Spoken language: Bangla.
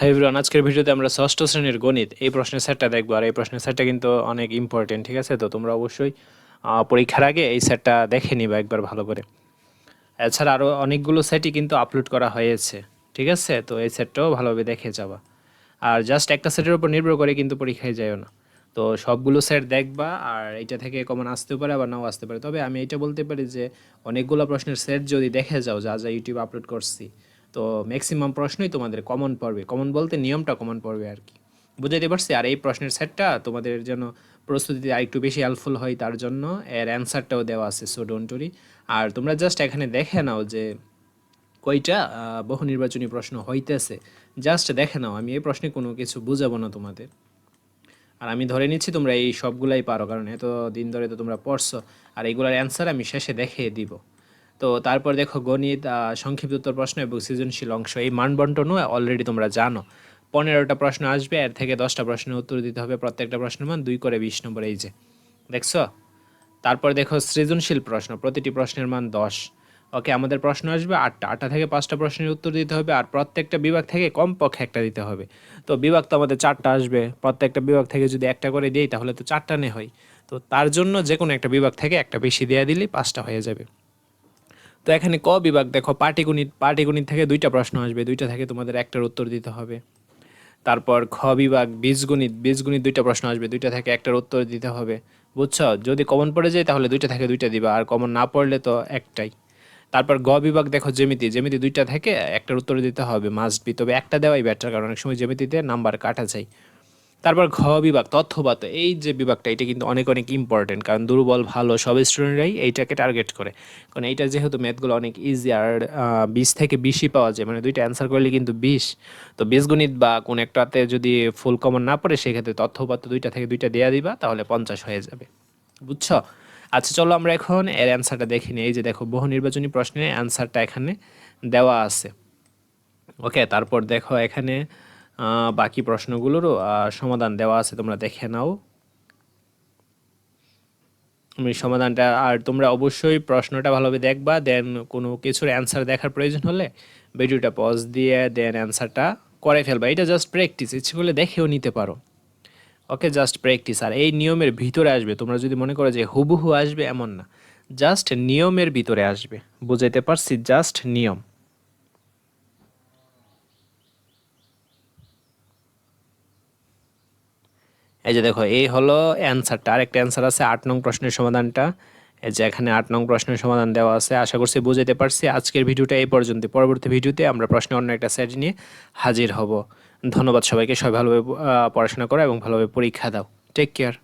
হাই আজকের ভিডিওতে আমরা ষষ্ঠ শ্রেণির গণিত, এই প্রশ্নের সেটটা দেখব। আর এই প্রশ্নের সেটটা কিন্তু অনেক ইম্পর্টেন্ট ঠিক আছে? তো তোমরা অবশ্যই পরীক্ষার আগে এই সেটটা দেখে নিবা একবার ভালো করে। এছাড়া আরও অনেকগুলো সেটই কিন্তু আপলোড করা হয়েছে, ঠিক আছে? তো এই সেটটাও ভালোভাবে দেখে যাবা। আর জাস্ট একটা সেটের উপর নির্ভর করে কিন্তু পরীক্ষায় যাইও না। তো সবগুলো সেট দেখবা, আর এটা থেকে কমন আসতে পারে, আবার নাও আসতে পারে। তবে আমি এটা বলতে পারি যে, অনেকগুলো প্রশ্নের সেট যদি দেখে যাও, যা যা ইউটিউব আপলোড করছি তো ম্যাক্সিমাম প্রশ্নই তোমাদের কমন পড়বে। কমন বলতে নিয়মটা কমন পড়বে আর কি। বুঝাইতে পারছি? আর এই প্রশ্নের সেটটা তোমাদের যেন প্রস্তুতিতে আরেকটু বেশি হেল্পফুল হয়, তার জন্য এর অ্যান্সারটাও দেওয়া আছে সো ডোন্ট ওরি আর তোমরা জাস্ট এখানে দেখে নাও যে কয়টা বহু নির্বাচনী প্রশ্ন হইতেছে। জাস্ট দেখে নাও, আমি এই প্রশ্নে কোনো কিছু বুঝাবো না তোমাদের। আর আমি ধরে নিচ্ছি তোমরা এই সবগুলাই পারো, কারণ এত দিন ধরে তো তোমরা পড়ছো, আর এইগুলোর অ্যান্সার আমি শেষে দেখিয়ে দিব। তো তারপর দেখো গণিত সংক্ষিপ্ত উত্তর প্রশ্ন এবং সৃজনশীল অংশ। এই মান বন্টনও অলরেডি তোমরা জানো। পনেরোটা প্রশ্ন আসবে, এর থেকে দশটা প্রশ্নের উত্তর দিতে হবে প্রত্যেকটা প্রশ্নের মান দুই করে বিশ নম্বর, এই যে। দেখছ? তারপর দেখো সৃজনশীল প্রশ্ন, প্রতিটি প্রশ্নের মান দশ। ওকে, আমাদের প্রশ্ন আসবে আটটা। আটটা থেকে পাঁচটা প্রশ্নের উত্তর দিতে হবে আর প্রত্যেকটা বিভাগ থেকে কমপক্ষে একটা দিতে হবে। তো বিভাগ তো আমাদের চারটা আসবে। প্রত্যেকটা বিভাগ থেকে যদি একটা করে দিই তাহলে তো চারটা নে হয়। তো তার জন্য যে কোনো একটা বিভাগ থেকে একটা বেশি দেওয়া দিলেই পাঁচটা হয়ে যাবে। তো এখানে ক বিভাগ? দেখো, পাটিগণিত পাটিগণিত থেকে দুইটা প্রশ্ন আসবে, দুইটা থেকে তোমাদের একটার উত্তর দিতে হবে। তারপর খ বিভাগ, বীজগণিত বীজগণিত দুইটা প্রশ্ন আসবে, দুইটা থেকে একটার উত্তর দিতে হবে। বুঝছ? যদি কমন পড়ে যায়, তাহলে দুইটা থেকে দুইটা দিবা, আর কমন না পড়লে তো একটাই। তারপর গ বিভাগ, দেখো জ্যামিতি জ্যামিতি দুইটা থেকে একটার উত্তর দিতে হবে মাস্ট বি তবে একটা দেওয়াই বেটার কারণ অনেক সময় জ্যামিতিতে নাম্বার কাটা যায়। তারপর ঘ বিভাগ তথ্যবাদ এই যে বিভাগটা, এটা কিন্তু অনেক অনেক ইম্পর্টেন্ট কারণ দুর্বল, ভালো সব স্টুডেন্টরাই এইটাকে টার্গেট করে। কারণ এইটা যেহেতু ম্যাথগুলো অনেক ইজি আর বিশ থেকে বিশই পাওয়া যায় মানে দুইটা অ্যান্সার করলে কিন্তু বিশ। তো বীজগণিত বা কোন একটাতে যদি ফুল কমন না পড়ে, সেক্ষেত্রে তথ্যপাত্র দুইটা থেকে দুইটা দেয়া দিবা, তাহলে পঞ্চাশ হয়ে যাবে। বুঝছ? আচ্ছা চলো আমরা এখন এর অ্যান্সারটা দেখে নিই। এই যে দেখো, বহু নির্বাচনী প্রশ্নে অ্যান্সারটা এখানে দেওয়া আছে। ওকে তারপর দেখো এখানে বাকি প্রশ্নগুলোরও সমাধান দেওয়া আছে, তোমরা দেখে নাও। আমি সমাধানটা, আর তোমরা অবশ্যই প্রশ্নটা ভালোভাবে দেখবা, দেন কোনো কিছুর অ্যান্সার দেখার প্রয়োজন হলে ভিডিওটা পজ দিয়ে, দেন অ্যান্সারটা করে ফেলবা। এটা জাস্ট প্র্যাকটিস ইচ্ছে করলে দেখেও নিতে পারো। ওকে জাস্ট প্র্যাকটিস আর এই নিয়মের ভিতরে আসবে, তোমরা যদি মনে করো যে হুবহু আসবে, এমন না। জাস্ট নিয়মের ভিতরে আসবে, বুঝাইতে পারছি জাস্ট নিয়ম। এই যে দেখো, এই হলো অ্যান্সারটা। আরেকটা অ্যান্সার আছে, আট নং প্রশ্নের সমাধানটা। এই যে এখানে আট নং প্রশ্নের সমাধান দেওয়া আছে। আশা করছি বুঝাইতে পারছি। আজকের ভিডিওটা এই পর্যন্ত পরবর্তী ভিডিওতে আমরা প্রশ্নের অন্য একটা সেট নিয়ে হাজির হব। ধন্যবাদ সবাইকে। সবাই ভালোভাবে পড়াশোনা করো এবং ভালোভাবে পরীক্ষা দাও। Take care